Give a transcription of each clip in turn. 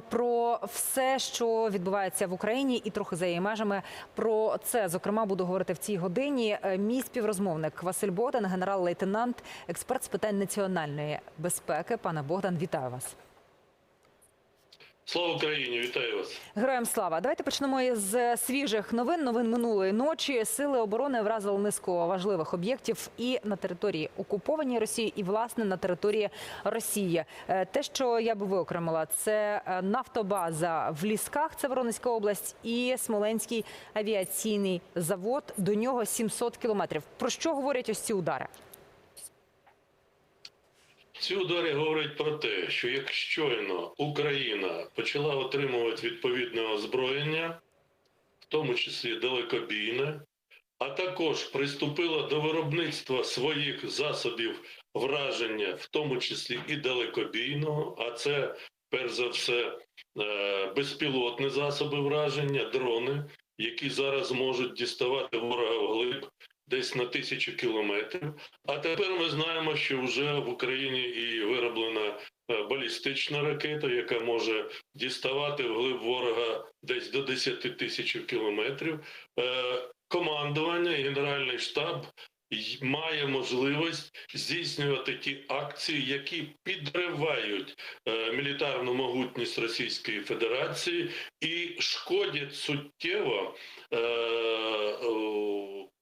про все, що відбувається в Україні, і трохи за її межами. Про це зокрема буду говорити в цій годині. Е, Мій співрозмовник Василь Богдан, генерал-лейтенант, експерт з питань національної безпеки. Пане Богдан, вітаю вас. Слава Україні, вітаю вас. Героям слава. Давайте почнемо із е, свіжих новин. Новин минулої ночі. Сили оборони вразили низку важливих об'єктів і на території окупованій Росії, і власне на території Росії. Е, Те, що я би виокремила, це е, нафтобаза в Лісках, це Воронезька область, і Смоленський авіаційний завод. До нього 700 кілометрів. Про що говорять ось ці удари? Ці удари говорять про те, що як щойно Україна почала отримувати відповідне озброєння, в тому числі далекобійне, а також приступила до виробництва своїх засобів враження, в тому числі і далекобійного, а це перш за все е, безпілотні засоби враження, дрони, які зараз можуть діставати ворога вглиб десь на тисячу кілометрів. А тепер ми знаємо, що вже в Україні і вироблена е, балістична ракета, яка може діставати вглиб ворога десь до 10 тисяч кілометрів. Е, Командування Генеральний штаб має можливість здійснювати ті акції, які підривають е, мілітарну могутність Російської Федерації і шкодять суттєво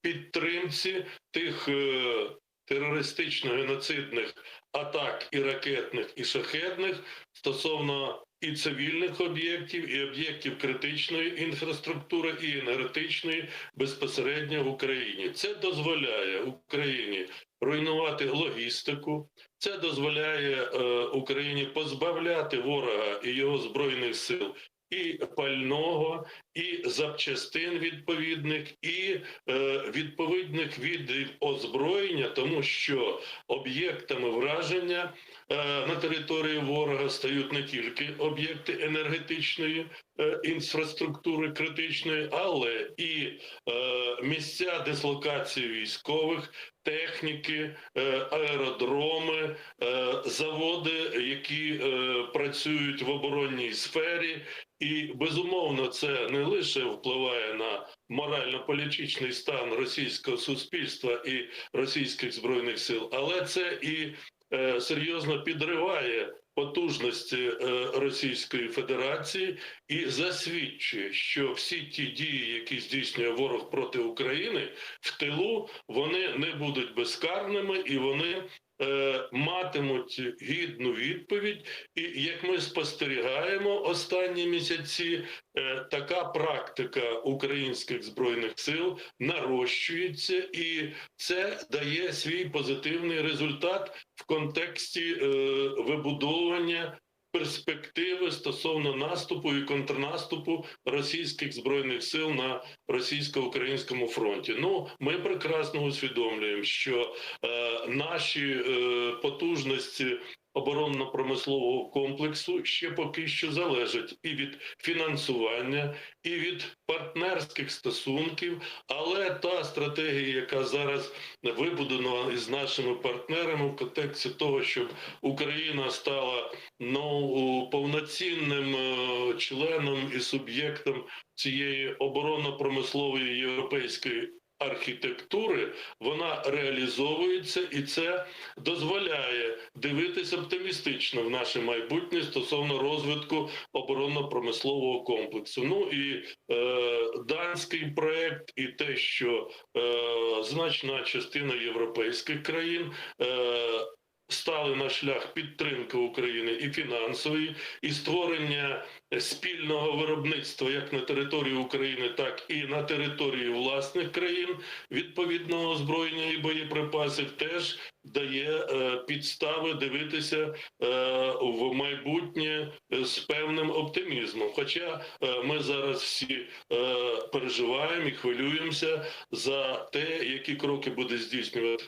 підтримці тих е, терористично-геноцидних атак і ракетних, і шахетних стосовно і цивільних об'єктів, і об'єктів критичної інфраструктури, і енергетичної безпосередньо в Україні. Це дозволяє Україні руйнувати логістику. Це дозволяє е, Україні позбавляти ворога і його збройних сил і пального, і запчастин відповідних, і е, відповідних видів озброєння, тому що об'єктами враження на території ворога стають не тільки об'єкти енергетичної е, інфраструктури критичної, але і е, місця дислокації військових. Техніки, е, аеродроми, е, заводи, які е, працюють в оборонній сфері, і безумовно це не лише впливає на морально-політичний стан російського суспільства і російських збройних сил, але це і е, серйозно підриває потужності е, Російської Федерації і засвідчує, що всі ті дії, які здійснює ворог проти України в тилу, вони не будуть безкарними і вони. Е, Матимуть гідну відповідь, і як ми спостерігаємо останні місяці, е, така практика українських збройних сил нарощується, і це дає свій позитивний результат в контексті е, вибудовування перспективи стосовно наступу і контрнаступу російських збройних сил на російсько-українському фронті. Ну ми прекрасно усвідомлюємо, що е, наші е, потужності. Оборонно-промислового комплексу ще поки що залежить і від фінансування, і від партнерських стосунків. Але та стратегія, яка зараз вибудована із нашими партнерами в контексті того, щоб Україна стала ну повноцінним е, членом і суб'єктом цієї оборонно-промислової європейської архітектури, вона реалізовується, і це дозволяє дивитися оптимістично в наше майбутнє стосовно розвитку оборонно-промислового комплексу. Ну і е, данський проект, і те, що е, значна частина європейських країн. Е, Стали на шлях підтримки України і фінансової, і створення спільного виробництва як на території України, так і на території власних країн відповідного озброєння і боєприпасів теж дає е, підстави дивитися е, в майбутнє е, з певним оптимізмом. Хоча ми зараз всі переживаємо і хвилюємося за те, які кроки буде здійснювати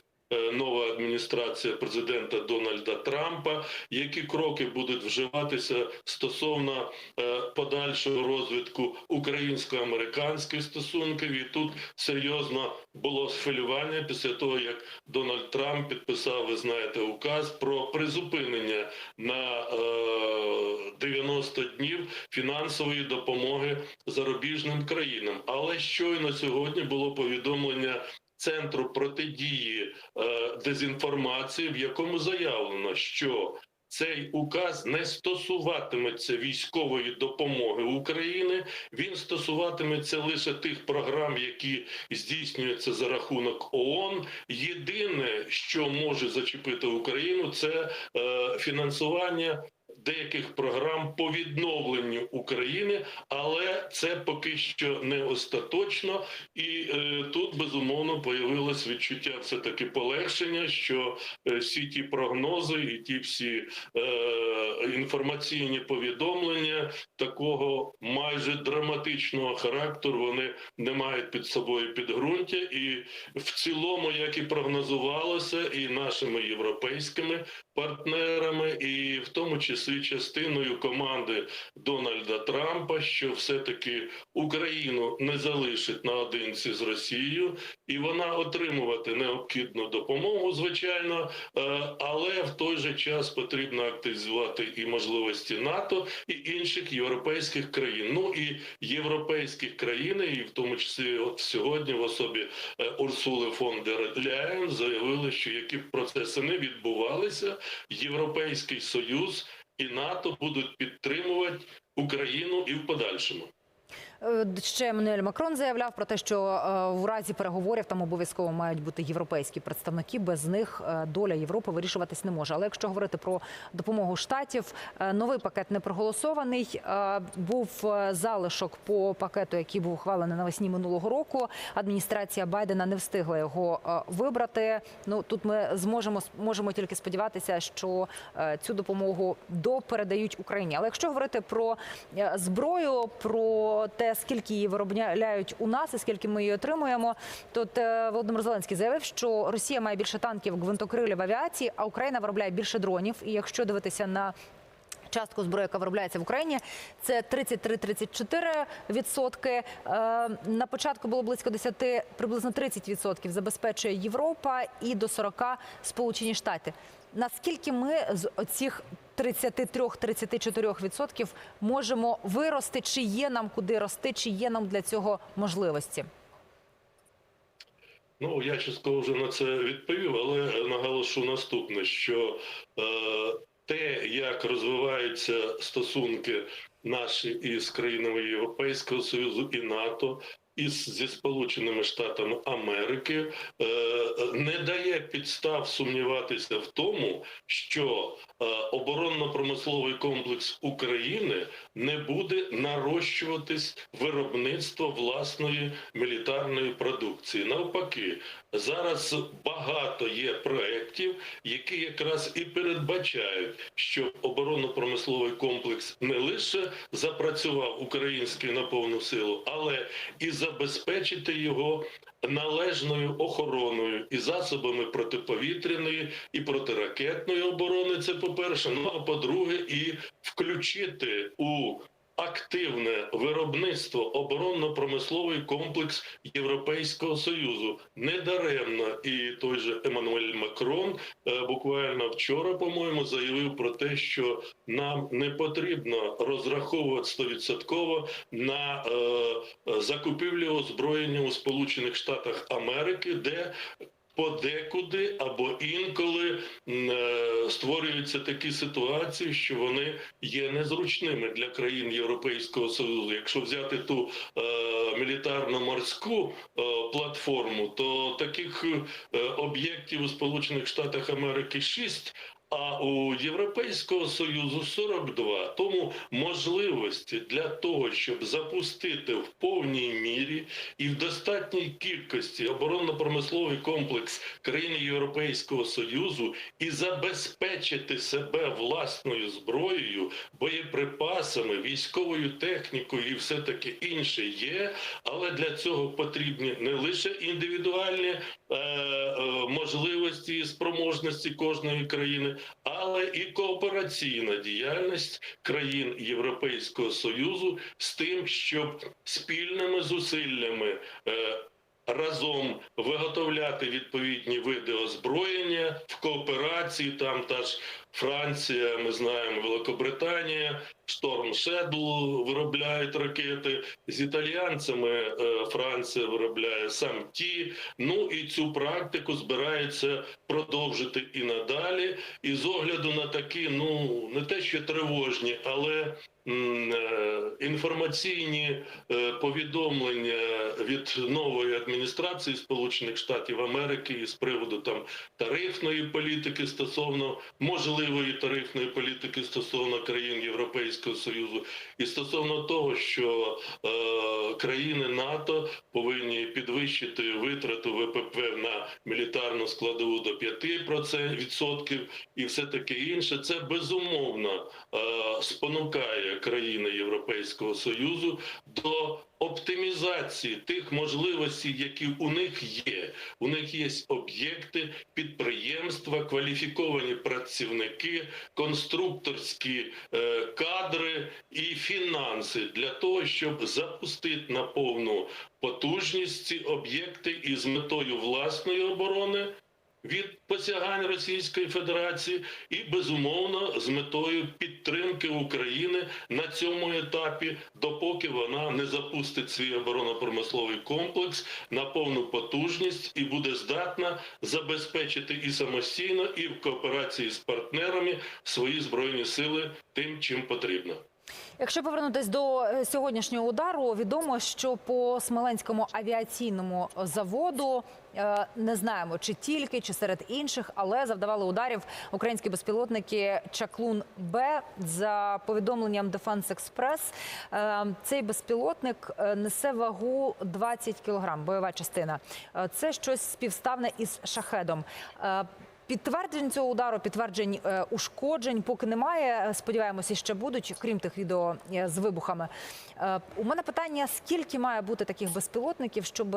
нова адміністрація президента Дональда Трампа, які кроки будуть вживатися стосовно е, подальшого розвитку українсько-американських стосунків. І тут серйозно було схвилювання після того, як Дональд Трамп підписав, ви знаєте, указ про призупинення на е, 90 днів фінансової допомоги зарубіжним країнам. Але щойно сьогодні було повідомлення. Центру протидії е, дезінформації, в якому заявлено, що цей указ не стосуватиметься військової допомоги України. Він стосуватиметься лише тих програм, які здійснюються за рахунок ООН. Єдине, що може зачепити Україну, це е, фінансування. Деяких програм по відновленню України, але це поки що не остаточно, і е, тут безумовно появилось відчуття все таки полегшення, що е, всі ті прогнози і ті всі е, інформаційні повідомлення такого майже драматичного характеру вони не мають під собою підґрунтя, і в цілому, як і прогнозувалося, і нашими європейськими партнерами, і в тому числі частиною команди Дональда Трампа, що все-таки Україну не залишить наодинці з Росією, і вона отримувати необхідну допомогу, звичайно, е, але в той же час потрібно активізувати і можливості НАТО і інших європейських країн. Ну і європейських країн, і в тому числі от сьогодні в особі е, Урсули фон дер Ляєн заявили, що які процеси не відбувалися, Європейський Союз і НАТО будуть підтримувати Україну і в подальшому. Е, Ще Еммануель Макрон заявляв про те, що е, в разі переговорів там обов'язково мають бути європейські представники. Без них е, доля Європи вирішуватись не може. Але якщо говорити про допомогу штатів, новий пакет не проголосований. Був залишок по пакету, який був ухвалений навесні минулого року. Адміністрація Байдена не встигла його вибрати. Ну тут ми зможемо можемо тільки сподіватися, що цю допомогу допередають Україні. Але якщо говорити про зброю, про те, скільки її виробляють у нас і скільки ми її отримуємо, Тут е, Володимир Зеленський заявив, що Росія має більше танків гвинтокрилів авіації, а Україна виробляє більше дронів. І якщо дивитися на Частку зброї, яка виробляється в Україні, це 33-34 відсотки. Е, На початку було близько 10, приблизно 30 відсотків забезпечує Європа і до 40 Сполучені Штати. Наскільки ми з оцих 33-34 відсотків можемо вирости? Чи є нам куди рости, чи є нам для цього можливості? Ну, я частково вже на це відповів, але наголошу наступне: що е, те, як розвиваються стосунки наші із країнами Європейського Союзу і НАТО. Із зі Сполученими Штатами Америки е, не дає підстав сумніватися в тому, що е, оборонно-промисловий комплекс України не буде нарощуватись виробництво власної мілітарної продукції. Навпаки, зараз багато є проєктів, які якраз і передбачають, що оборонно-промисловий комплекс не лише запрацював український на повну силу, але і забезпечити його належною охороною і засобами протиповітряної і протиракетної оборони. Це по-перше. Ну а по-друге, і включити у активне виробництво оборонно-промисловий комплекс Європейського союзу недаремно. І той же Еммануель Макрон е, буквально вчора, по-моєму, заявив про те, що нам не потрібно розраховувати стовідсотково на е, е, закупівлю озброєння у Сполучених Штатах Америки, де Подекуди або інколи е, створюються такі ситуації, що вони є незручними для країн Європейського Союзу. Якщо взяти ту е, мілітарно-морську е, платформу, то таких е, об'єктів у Сполучених Штатах Америки шість. А у Європейського Союзу 42. Тому можливості для того, щоб запустити в повній мірі і в достатній кількості оборонно-промисловий комплекс країн Європейського Союзу і забезпечити себе власною зброєю, боєприпасами, військовою технікою і все таке інше є. Але для цього потрібні не лише індивідуальні можливості і спроможності кожної країни, але і коопераційна діяльність країн Європейського Союзу з тим, щоб спільними зусиллями. Разом виготовляти відповідні види озброєння в кооперації. Там та ж Франція, ми знаємо, Великобританія, Шторм Шедл виробляють ракети з італіянцями. е, Франція виробляє сам ті. Ну і цю практику збирається продовжити і надалі. І з огляду на такі, ну не те, що тривожні, але інформаційні е, повідомлення від нової адміністрації Сполучених Штатів Америки із приводу там тарифної політики стосовно можливої тарифної політики стосовно країн Європейського Союзу, і стосовно того, що е, країни НАТО повинні підвищити витрату ВПП на мілітарну складову до 5% і все таке інше, це безумовно е, спонукає країни Європейського Союзу до оптимізації тих можливостей, які у них є. У них є об'єкти, підприємства, кваліфіковані працівники, конструкторські е, кадри і фінанси для того, щоб запустити на повну потужність ці об'єкти із метою власної оборони від посягань Російської Федерації і безумовно з метою підтримки України на цьому етапі, допоки вона не запустить свій оборонно-промисловий комплекс на повну потужність і буде здатна забезпечити і самостійно, і в кооперації з партнерами свої збройні сили тим, чим потрібно. Якщо повернутись до е, сьогоднішнього удару, відомо, що по Смоленському авіаційному заводу е, не знаємо, чи тільки, чи серед інших, але завдавали ударів українські безпілотники Чаклун Б за повідомленням Defense Express. Е, Цей безпілотник е, несе вагу 20 кілограм, бойова частина. Це щось співставне із шахедом. Підтверджень цього удару, підтверджень е, ушкоджень поки немає. Сподіваємося, ще будуть, крім тих відео е, з вибухами. Е, у мене питання: скільки має бути таких безпілотників, щоб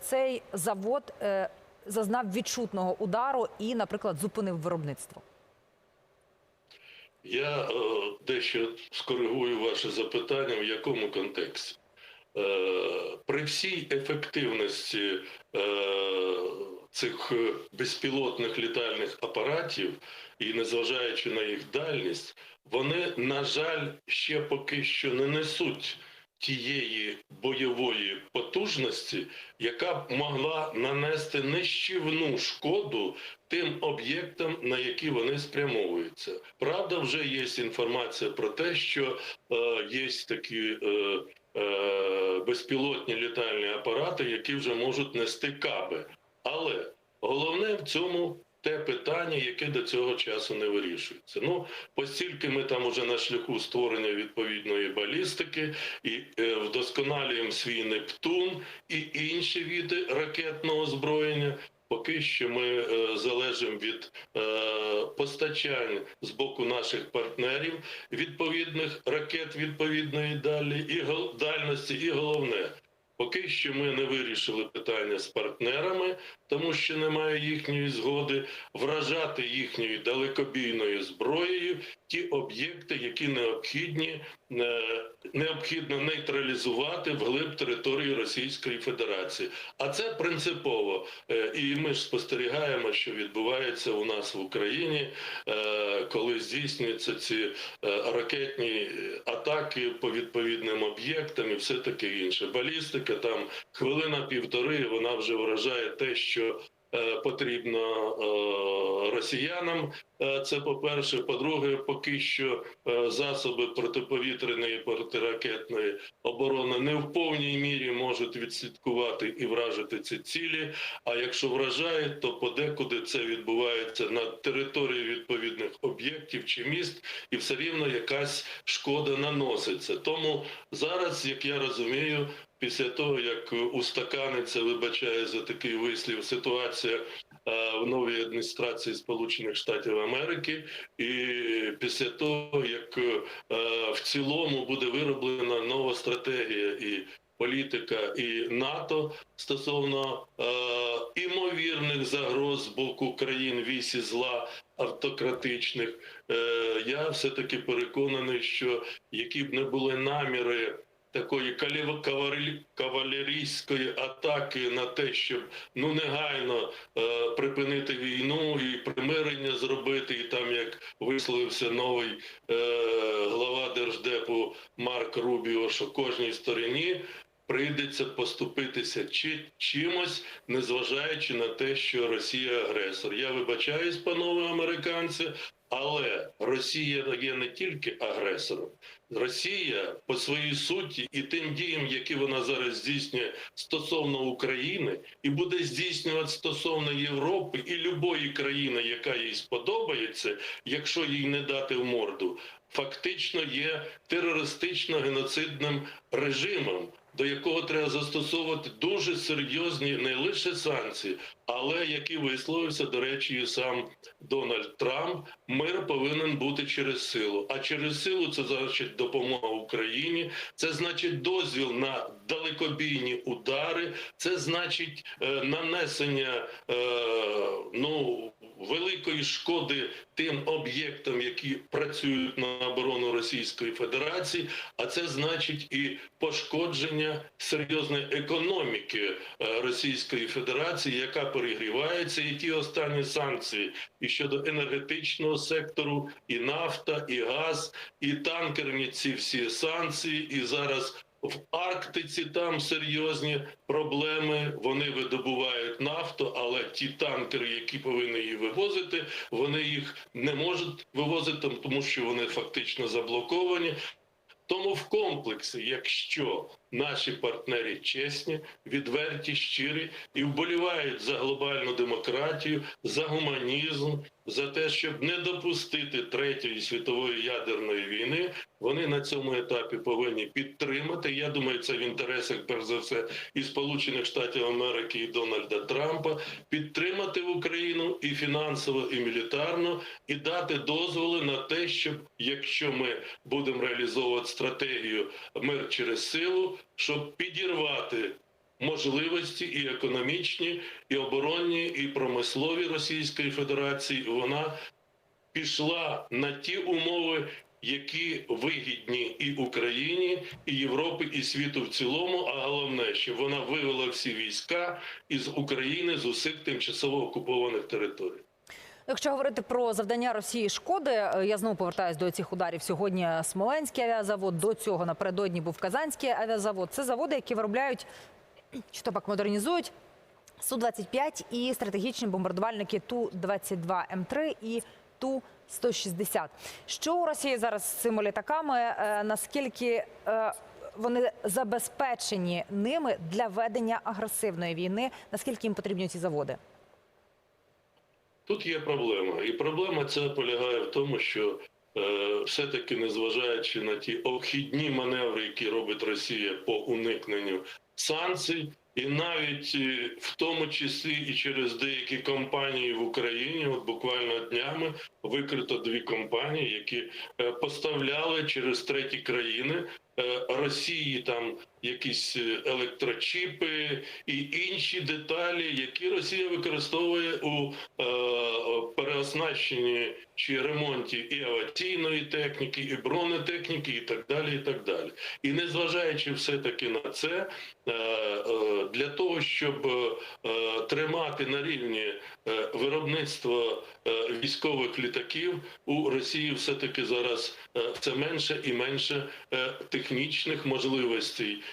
цей завод зазнав відчутного удару і, наприклад, зупинив виробництво? Я дещо скоригую ваше запитання, в якому контексті. При всій ефективності цих е, безпілотних літальних апаратів і незважаючи на їх дальність, вони, на жаль, ще поки що не несуть тієї бойової потужності, яка б могла нанести нищівну шкоду тим об'єктам, на які вони спрямовуються. Правда, вже є інформація про те, що е, є такі е, е, безпілотні літальні апарати, які вже можуть нести каби. Але головне в цьому те питання, яке до цього часу не вирішується. Ну, постільки ми там уже на шляху створення відповідної балістики і е, вдосконалюємо свій Нептун і інші види ракетного озброєння. Поки що ми е, залежимо від е, постачань з боку наших партнерів відповідних ракет відповідної далі і дальності, і головне. Поки що ми не вирішили питання з партнерами, тому що немає їхньої згоди вражати їхньою далекобійною зброєю ті об'єкти, які необхідні е, необхідно нейтралізувати вглиб території Російської Федерації. А це принципово. Е, І ми ж спостерігаємо, що відбувається у нас в Україні, е, коли здійснюються ці ракетні атаки по відповідним об'єктам і все таке інше. Балістика там хвилина півтори, вона вже вражає те, що е, потрібно е, росіянам. Е, Це по-перше. По-друге, поки що засоби протиповітряної протиракетної оборони не в повній мірі можуть відслідкувати і вражити ці цілі. А якщо вражають, то подекуди це відбувається на території відповідних об'єктів чи міст, і все рівно якась шкода наноситься. Тому зараз, як я розумію, після того як устаканиться, вибачаю за такий вислів, ситуація е, в новій адміністрації Сполучених Штатів Америки, і після того як е, в цілому буде вироблена нова стратегія і політика і НАТО стосовно е, імовірних загроз з боку країн вісі зла автократичних, е, я все таки переконаний, що які б не були наміри такої кавалерійської атаки на те, щоб ну негайно е, припинити війну і примирення зробити, і там як висловився новий е, глава держдепу Марк Рубіо, що кожній стороні. Прийдеться поступитися чи чимось, незважаючи на те, що Росія агресор. Я вибачаюсь, панове американці, але Росія є не тільки агресором, Росія по своїй суті і тим діям, які вона зараз здійснює стосовно України, і буде здійснювати стосовно Європи і любої країни, яка їй сподобається, якщо їй не дати в морду, фактично є терористично-геноцидним режимом. До якого треба застосовувати дуже серйозні не лише санкції, але які висловився, до речі, і сам Дональд Трамп. Мир повинен бути через силу. А через силу це значить допомога Україні, це значить дозвіл на далекобійні удари, це значить е, нанесення е, ну великої шкоди тим об'єктам, які працюють на оборону Російської Федерації, а це значить і пошкодження серйозної економіки е, Російської Федерації, яка перегрівається, і ті останні санкції і щодо енергетичного сектору, і нафта, і газ, і танкерні ці всі санкції, і зараз. В Арктиці там серйозні проблеми. Вони видобувають нафту, але ті танкери, які повинні її вивозити, вони їх не можуть вивозити, тому що вони фактично заблоковані. Тому в комплексі, якщо наші партнери чесні, відверті, щирі і вболівають за глобальну демократію, за гуманізм, за те, щоб не допустити третьої світової ядерної війни, вони на цьому етапі повинні підтримати. Я думаю, це в інтересах перш за все і Сполучених Штатів Америки і Дональда Трампа підтримати Україну і фінансово, і мілітарно, і дати дозволи на те, щоб якщо ми будемо реалізовувати стратегію мир через силу, щоб підірвати можливості і економічні, і оборонні, і промислові Російської Федерації, вона пішла на ті умови, які вигідні і Україні, і Європі, і світу в цілому. А головне, щоб вона вивела всі війська із України з усіх тимчасово окупованих територій. Якщо говорити про завдання Росії шкоди, е, я знову повертаюсь до цих ударів. Сьогодні Смоленський авіазавод, до цього напередодні був Казанський авіазавод. Це заводи, які виробляють чи то пак модернізують Су-25 і стратегічні бомбардувальники Ту-22М3 і Ту-160. Що у Росії зараз з цими літаками? Е, Наскільки е, вони забезпечені ними для ведення агресивної війни? Наскільки їм потрібні ці заводи? Тут є проблема, і проблема ця полягає в тому, що е, все-таки незважаючи на ті обхідні маневри, які робить Росія по уникненню санкцій, і навіть е, в тому числі і через деякі компанії в Україні, от буквально днями викрито дві компанії, які е, поставляли через треті країни е, Росії там якісь е, електрочіпи і інші деталі, які Росія використовує у е, переоснащенні чи ремонті і авіаційної техніки, і бронетехніки, і так далі. І так далі. І незважаючи все таки на це, е, е, для того, щоб е, тримати на рівні е, виробництво е, військових літаків у Росії, все таки зараз е, все менше і менше е, технічних можливостей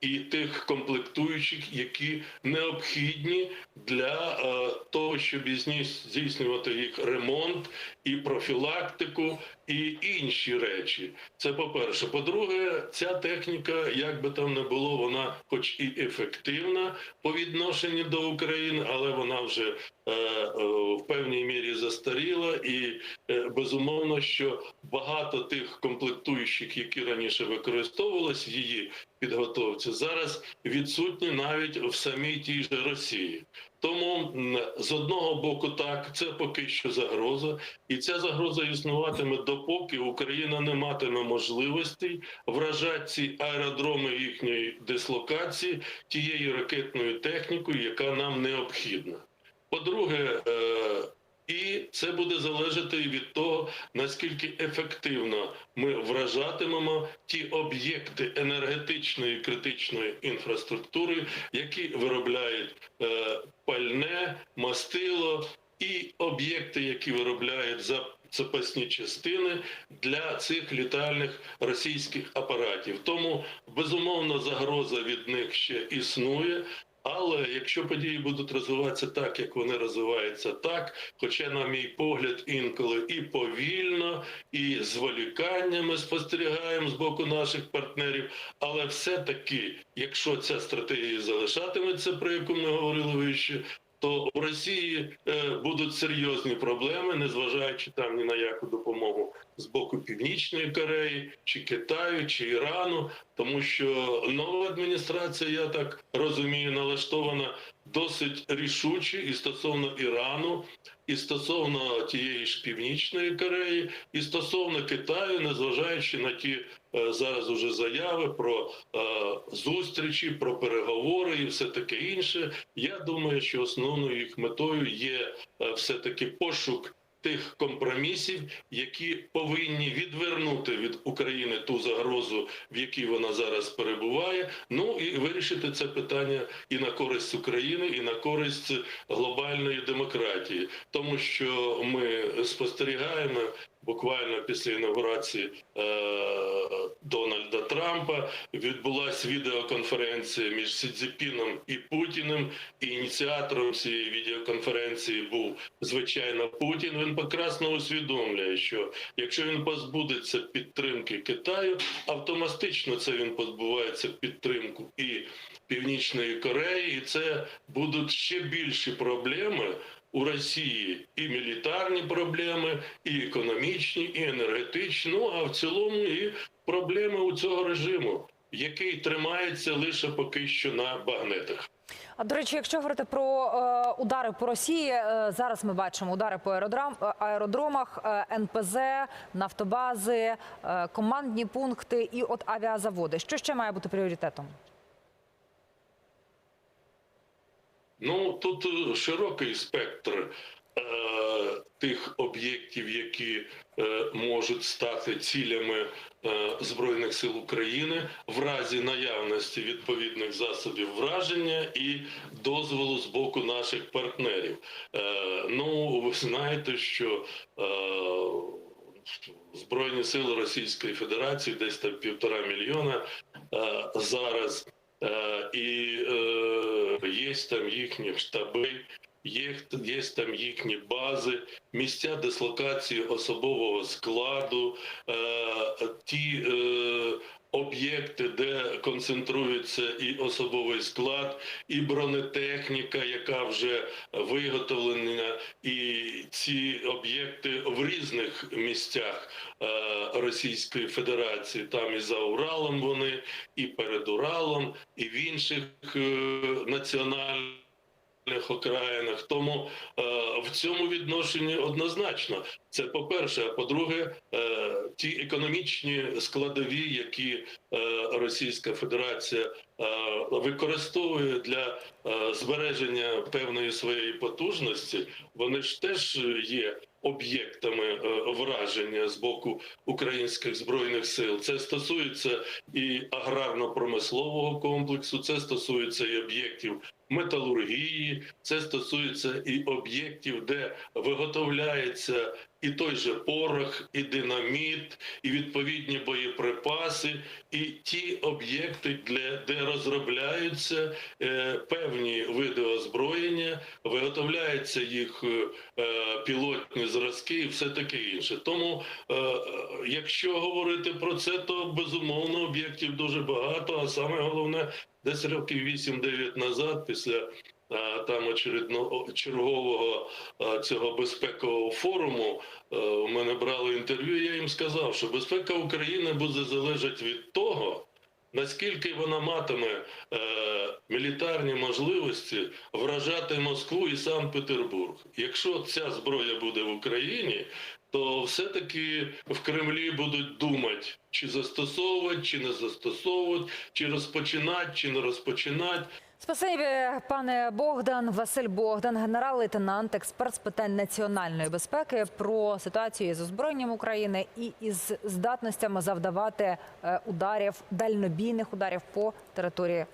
і тих комплектуючих, які необхідні для е, того, щоб здійснювати їх ремонт і профілактику, і інші речі. Це по-перше. По-друге, ця техніка, як би там не було, вона, хоч і ефективна по відношенню до України, але вона вже е, е, в певній мірі застаріла, і безумовно, що багато тих комплектуючих, які раніше використовувалися її підготовці, зараз відсутні навіть в самій тій же Росії. Тому з одного боку, так це поки що загроза, і ця загроза існуватиме допоки Україна не матиме можливостей вражати ці аеродроми їхньої дислокації тією ракетною технікою, яка нам необхідна. По-друге, е, і це буде залежати від того, наскільки ефективно ми вражатимемо ті об'єкти енергетичної критичної інфраструктури, які виробляють е, пальне, мастило і об'єкти, які виробляють за запасні частини для цих літальних російських апаратів. Тому безумовно загроза від них ще існує. Але якщо події будуть розвиватися так, як вони розвиваються так, хоча, на мій погляд, інколи і повільно, і з воліканнями спостерігаємо з боку наших партнерів, але все-таки, якщо ця стратегія залишатиметься, про яку ми говорили вище, то в Росії е, будуть серйозні проблеми, незважаючи там ні на яку допомогу з боку Північної Кореї, чи Китаю, чи Ірану, тому що нова адміністрація, я так розумію, налаштована досить рішуче і стосовно Ірану, і стосовно тієї ж Північної Кореї, і стосовно Китаю, незважаючи на ті е, зараз уже заяви про е, зустрічі, про переговори і все таке інше. Я думаю, що основною їх метою є е, все таки пошук. Тих компромісів, які повинні відвернути від України ту загрозу, в якій вона зараз перебуває, ну і вирішити це питання і на користь України, і на користь глобальної демократії, тому що ми спостерігаємо буквально після інаугурації е, Дональда Трампа відбулася відеоконференція між Сі Цзіпіном і Путіним. І ініціатором цієї відеоконференції був звичайно Путін. Він прекрасно усвідомлює, що якщо він позбудеться підтримки Китаю, автоматично це він позбувається підтримку і Північної Кореї, і це будуть ще більші проблеми. У Росії і мілітарні проблеми, і економічні, і енергетичні, ну а в цілому і проблеми у цього режиму, який тримається лише поки що на багнетах. А до речі, якщо говорити про е, удари по Росії, е, зараз ми бачимо удари по аеродрам, е, аеродромах, е, НПЗ, нафтобази, е, командні пункти і от авіазаводи. Що ще має бути пріоритетом? Ну тут е, широкий спектр е, тих об'єктів, які е, можуть стати цілями е, збройних сил України в разі наявності відповідних засобів враження і дозволу з боку наших партнерів. Е, ну ви знаєте, що е, Збройні сили Російської Федерації, десь там півтора мільйона е, зараз, і е, є там їхні штаби, є, є там їхні бази, місця дислокації особового складу, е, ті об'єкти, де концентрується і особовий склад, і бронетехніка, яка вже виготовлена, і ці об'єкти в різних місцях е, Російської Федерації. Там і за Уралом вони, і перед Уралом, і в інших е, національних окраїнах. Тому е, в цьому відношенні однозначно це по-перше. А по-друге, е, ті економічні складові, які е, Російська Федерація е, використовує для е, збереження певної своєї потужності, вони ж теж є об'єктами е, враження з боку українських збройних сил. Це стосується і аграрно-промислового комплексу, це стосується і об'єктів металургії, це стосується і об'єктів, де виготовляється і той же порох, і динаміт, і відповідні боєприпаси, і ті об'єкти, де розробляються е, певні види озброєння, виготовляються їх е, пілотні зразки і все таке інше. Тому, е, якщо говорити про це, то безумовно об'єктів дуже багато. А саме головне, десь років 8-9 назад, після е, там очередно чергового е, цього безпекового форуму, е, у мене брали інтерв'ю. Я їм сказав, що безпека України буде залежати від того. Наскільки вона матиме е, мілітарні можливості вражати Москву і Санкт-Петербург? Якщо ця зброя буде в Україні, то все-таки в Кремлі будуть думати, чи застосовувати, чи не застосовувати, чи розпочинати, чи не розпочинати. Спасибі, пане Богдан, Василь Богдан, генерал-лейтенант, експерт з питань національної безпеки про ситуацію з озброєнням України і із здатностями завдавати е, ударів, дальнобійних ударів по території